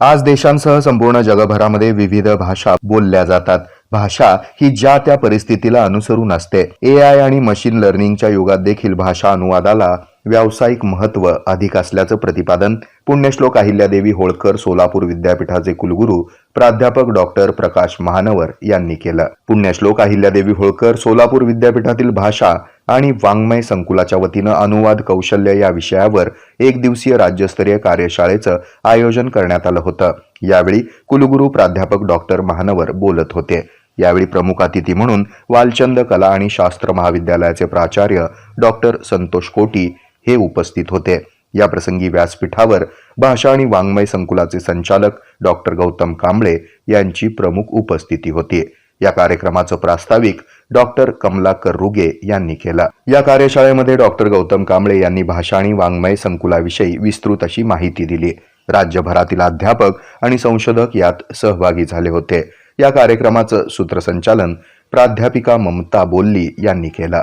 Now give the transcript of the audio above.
आज देशांसह संपूर्ण जगभरामध्ये विविध भाषा बोलल्या जातात. भाषा ही ज्या त्या परिस्थितीला अनुसरून असते. ए आय आणि मशीन लर्निंगच्या युगात देखील भाषा अनुवादाला व्यावसायिक महत्त्व अधिक असल्याचं प्रतिपादन पुण्यश्लोक अहिल्यादेवी होळकर सोलापूर विद्यापीठाचे कुलगुरू प्राध्यापक डॉक्टर प्रकाश महानवर यांनी केलं. पुण्यश्लोक अहिल्यादेवी होळकर सोलापूर विद्यापीठातील भाषा आणि वाङ्मय संकुलाच्या वतीनं अनुवाद कौशल्य या विषयावर एक दिवसीय राज्यस्तरीय कार्यशाळेचं आयोजन करण्यात आलं होतं. यावेळी कुलगुरू प्राध्यापक डॉक्टर महानवर बोलत होते. यावेळी प्रमुख अतिथी म्हणून वालचंद कला आणि शास्त्र महाविद्यालयाचे प्राचार्य डॉक्टर संतोष कोटी हे उपस्थित होते. या प्रसंगी व्यासपीठावर भाषा आणि वाङ्मय संकुलाचे संचालक डॉक्टर गौतम कांबळे यांची प्रमुख उपस्थिती होती. या कार्यक्रमाचं प्रास्ताविक डॉक्टर कमलाकर रुगे यांनी केलं. या कार्यशाळेमध्ये डॉक्टर गौतम कांबळे यांनी भाषा आणि वाङ्मय संकुलाविषयी विस्तृत अशी माहिती दिली. राज्यभरातील अध्यापक आणि संशोधक यात सहभागी झाले होते. या कार्यक्रमाचं सूत्रसंचालन प्राध्यापिका ममता बोल्ली यांनी केलं.